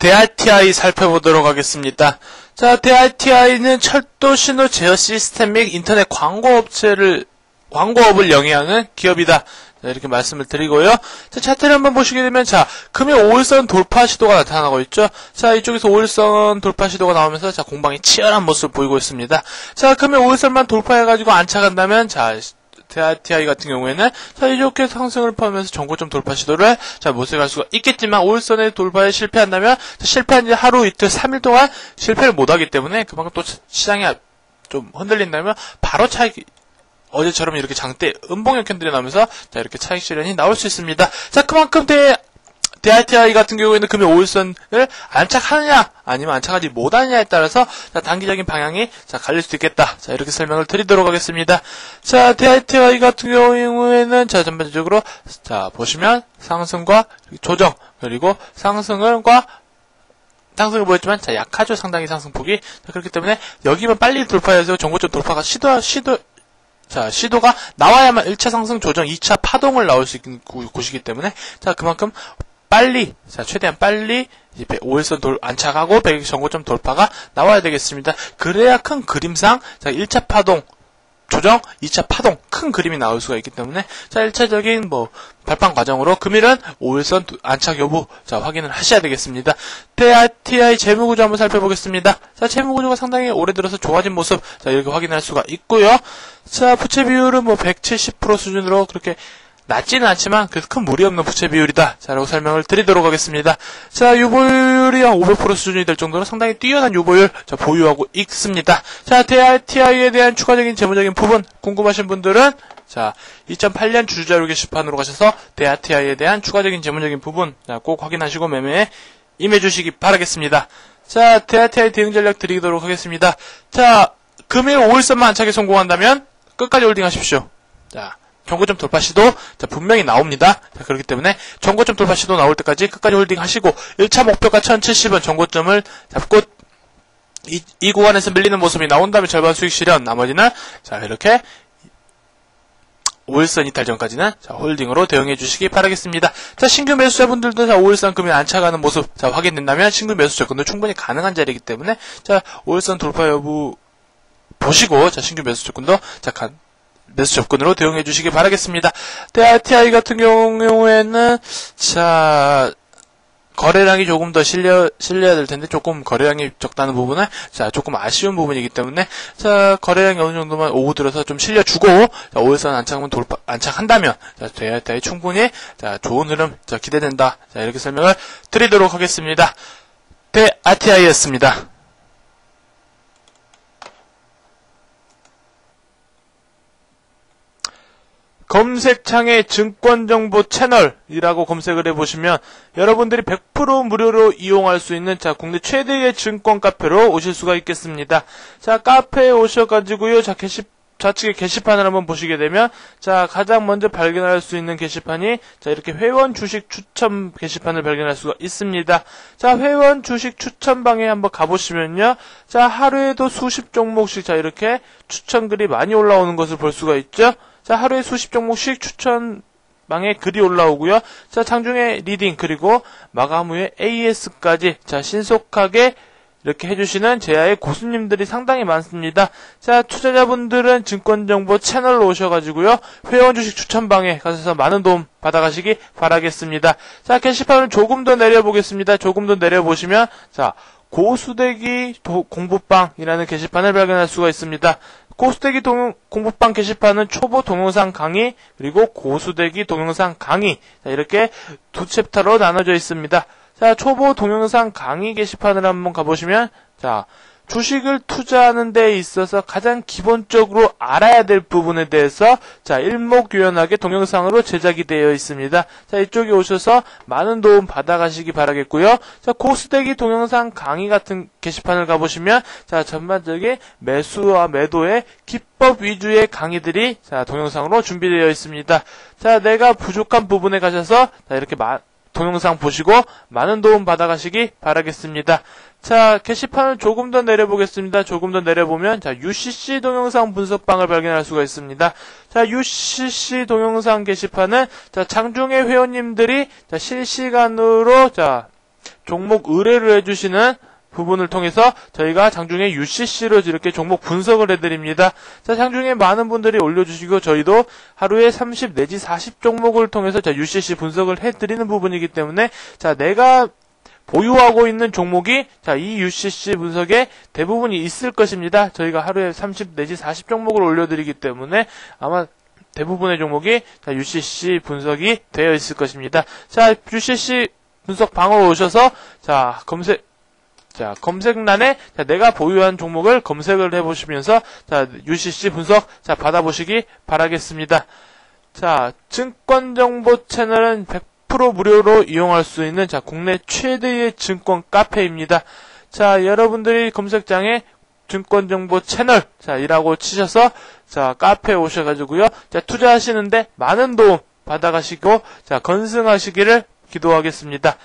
대RTI 살펴보도록 하겠습니다. 자, 대RTI는 철도 신호 제어 시스템 및 인터넷 광고 업체를 광고업을 영위하는 기업이다. 자, 이렇게 말씀을 드리고요. 자, 차트를 한번 보시게 되면, 자, 금요 5일선 돌파 시도가 나타나고 있죠. 자, 이쪽에서 5일선 돌파 시도가 나오면서, 자, 공방이 치열한 모습을 보이고 있습니다. 자, 금요 5일선만 돌파해 가지고 안차간다면, 자, TI 같은 경우에는 자 이렇게 상승을 포함해서 전고점 돌파 시도를 자 모색할 수가 있겠지만 5일선의 돌파에 실패한다면 실패한 지 하루 이틀 3일 동안 실패를 못하기 때문에 그만큼 또 시장이 좀 흔들린다면 바로 차익 어제처럼 이렇게 장대 음봉형 캔들이 나오면서 자 이렇게 차익 실현이 나올 수 있습니다. 자 그만큼 대 DRTI 같은 경우에는 금요 5일선을 안착하느냐 아니면 안착하지 못하느냐에 따라서 자, 단기적인 방향이 자, 갈릴 수 있겠다. 자, 이렇게 설명을 드리도록 하겠습니다. 자, DRTI 같은 경우에는 자, 전반적으로 자, 보시면 상승과 조정 그리고 상승과 상승을 보였지만 자, 약하죠. 상당히 상승폭이. 자, 그렇기 때문에 여기만 빨리 돌파해서 정고점 돌파가 시도 시도 자, 시도가 나와야만 1차 상승 조정, 2차 파동을 나올 수 있는 곳이기 때문에, 자, 그만큼 빨리, 자, 최대한 빨리 5일선 돌, 안착하고 100 정고점 돌파가 나와야 되겠습니다. 그래야 큰 그림상, 자, 1차 파동, 조정, 2차 파동, 큰 그림이 나올 수가 있기 때문에, 자, 1차적인 뭐, 발판 과정으로 금일은 5일선 안착 여부, 자, 확인을 하셔야 되겠습니다. TI 재무구조 한번 살펴보겠습니다. 자, 재무구조가 상당히 오래 들어서 좋아진 모습, 자, 이렇게 확인할 수가 있고요. 자, 부채 비율은 뭐 170% 수준으로 그렇게 낮지는 않지만 그래서 큰 무리 없는 부채 비율이다. 자라고 설명을 드리도록 하겠습니다. 자, 유보율이 한 500% 수준이 될 정도로 상당히 뛰어난 유보율 자, 보유하고 있습니다. 자, DRTI에 대한 추가적인 재무적인 부분 궁금하신 분들은 자, 2008년 주주자료 게시판으로 가셔서 DRTI에 대한 추가적인 재무적인 부분 자, 꼭 확인하시고 매매에 임해주시기 바라겠습니다. 자, DRTI 대응 전략 드리도록 하겠습니다. 자, 금일 5일선만 안착에 성공한다면 끝까지 홀딩하십시오. 자, 정고점 돌파 시도 자, 분명히 나옵니다. 자, 그렇기 때문에 정고점 돌파 시도 나올 때까지 끝까지 홀딩 하시고 1차 목표가 1070원 정고점을 잡고 이, 이 구간에서 밀리는 모습이 나온 다음에 절반 수익 실현 나머지는 자 이렇게 5일선 이탈 전까지는 자, 홀딩으로 대응해 주시기 바라겠습니다. 자, 신규 매수자분들도 자, 5일선 금일 안차가는 모습 자, 확인된다면 신규 매수 접근도 충분히 가능한 자리이기 때문에 자, 5일선 돌파 여부 보시고 자, 신규 매수 접근도 자, 매수 접근으로 대응해 주시기 바라겠습니다. TI 같은 경우에는 자 거래량이 조금 더 실려 실려야 될 텐데 조금 거래량이 적다는 부분은 자 조금 아쉬운 부분이기 때문에 자 거래량이 어느 정도만 오후 들어서 좀 실려 주고 자 5일선 안착하면 돌파 안착한다면 자 TI 충분히 자 좋은 흐름 자 기대된다 자 이렇게 설명을 드리도록 하겠습니다. 대RTI였습니다. 검색창에 증권정보 채널이라고 검색을 해보시면 여러분들이 100% 무료로 이용할 수 있는 자 국내 최대의 증권 카페로 오실 수가 있겠습니다. 자 카페에 오셔가지고요. 자 게시 좌측에 게시판을 한번 보시게 되면 자 가장 먼저 발견할 수 있는 게시판이 자 이렇게 회원 주식 추천 게시판을 발견할 수가 있습니다. 자 회원 주식 추천 방에 한번 가보시면요. 자 하루에도 수십 종목씩 자 이렇게 추천 글이 많이 올라오는 것을 볼 수가 있죠. 자, 하루에 수십 종목씩 추천방에 글이 올라오고요. 자, 장중에 리딩 그리고 마감 후에 AS까지 자, 신속하게 이렇게 해주시는 제야의 고수님들이 상당히 많습니다. 자, 투자자분들은 증권정보 채널로 오셔가지고요. 회원 주식 추천방에 가셔서 많은 도움 받아가시기 바라겠습니다. 자, 게시판을 조금 더 내려보겠습니다. 조금 더 내려보시면, 자, 고수대기 공부방이라는 게시판을 발견할 수가 있습니다. 고수대기 동, 공부방 게시판은 초보 동영상 강의 그리고 고수대기 동영상 강의 자, 이렇게 두 챕터로 나눠져 있습니다. 자 초보 동영상 강의 게시판을 한번 가보시면 자 주식을 투자하는 데 있어서 가장 기본적으로 알아야 될 부분에 대해서 자 일목요연하게 동영상으로 제작이 되어 있습니다. 자 이쪽에 오셔서 많은 도움 받아가시기 바라겠고요. 자 고스대기 동영상 강의 같은 게시판을 가보시면 자 전반적인 매수와 매도의 기법 위주의 강의들이 자 동영상으로 준비되어 있습니다. 자 내가 부족한 부분에 가셔서 자 이렇게 마, 동영상 보시고 많은 도움 받아가시기 바라겠습니다. 자, 게시판을 조금 더 내려보겠습니다. 조금 더 내려보면, 자, UCC 동영상 분석방을 발견할 수가 있습니다. 자, UCC 동영상 게시판은, 자, 장중의 회원님들이, 자, 실시간으로, 자, 종목 의뢰를 해주시는 부분을 통해서 저희가 장중에 UCC로 이렇게 종목 분석을 해드립니다. 자, 장중에 많은 분들이 올려주시고 저희도 하루에 30 내지 40 종목을 통해서 자, UCC 분석을 해드리는 부분이기 때문에 자, 내가 보유하고 있는 종목이 자, 이 UCC 분석에 대부분이 있을 것입니다. 저희가 하루에 30 내지 40 종목을 올려드리기 때문에 아마 대부분의 종목이 자, UCC 분석이 되어 있을 것입니다. 자, UCC 분석 방으로 오셔서 자, 검색 자, 검색란에 자, 내가 보유한 종목을 검색을 해 보시면서 자, UCC 분석 자, 받아 보시기 바라겠습니다. 자, 증권 정보 채널은 100% 무료로 이용할 수 있는 자, 국내 최대의 증권 카페입니다. 자, 여러분들이 검색장에 증권 정보 채널 자, 이라고 치셔서 자, 카페에 오셔 가지고요. 자, 투자하시는데 많은 도움 받아 가시고 자, 건승하시기를 기도하겠습니다.